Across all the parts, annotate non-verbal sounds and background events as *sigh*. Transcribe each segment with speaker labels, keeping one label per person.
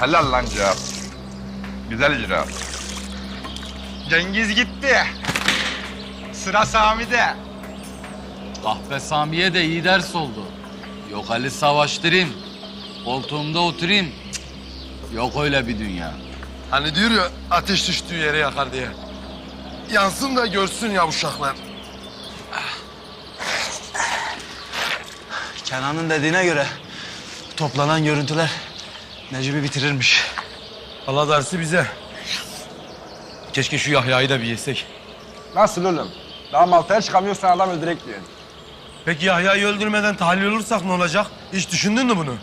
Speaker 1: Helal lan cevap. Güzel icra. Cengiz gitti. Sıra Sami'de.
Speaker 2: Kahpe Sami'ye de iyi ders oldu. Yok Ali savaştırayım. Koltuğumda oturayım. Yok öyle bir dünya.
Speaker 3: Hani diyor ya ateş düştüğü yere yakar diye. Yansın da görsün ya uşaklar.
Speaker 4: Kenan'ın dediğine göre toplanan görüntüler Necip'i bitirirmiş.
Speaker 3: Allah dersi bize. Keşke şu Yahya'yı da bir yesek.
Speaker 1: Nasıl oğlum? Daha Malta'ya çıkamıyorsan adam öldürek diyor.
Speaker 3: Peki Yahya'yı öldürmeden tahlil olursak ne olacak? Hiç düşündün mü bunu?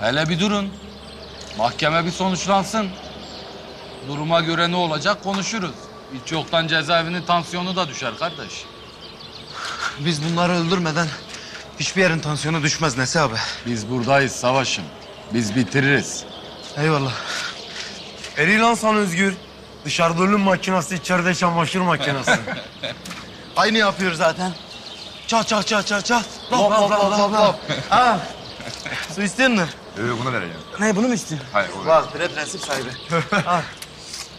Speaker 2: Hele bir durun. Mahkeme bir sonuçlansın. Duruma göre ne olacak konuşuruz. Hiç yoktan cezaevinin tansiyonu da düşer kardeş.
Speaker 4: Biz bunları öldürmeden hiçbir yerin tansiyonu düşmez Nesi abi.
Speaker 2: Biz buradayız savaşım. Biz bitiririz.
Speaker 4: Eyvallah.
Speaker 3: Eri lan sana Özgür. Dışarıda ölüm makinesi, içeride çamaşır makinesi. *laughs*
Speaker 4: Aynı yapıyor zaten. Çat çat çat çat çat. Lop lop lop lop lop. Ha. Su istiyor musun?
Speaker 1: Ee, bunu vereceğim.
Speaker 4: Ne bunu mu istiyorsun?
Speaker 1: Hayır,
Speaker 4: Bak bre prensip sahibi. *laughs*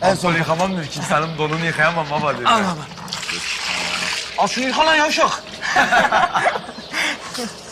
Speaker 3: en son yıkamam diyor. Kimsenin donunu yıkayamam baba diyor.
Speaker 4: Al baba. Al şunu yıka lan yavşak. *laughs* Yeah. *laughs*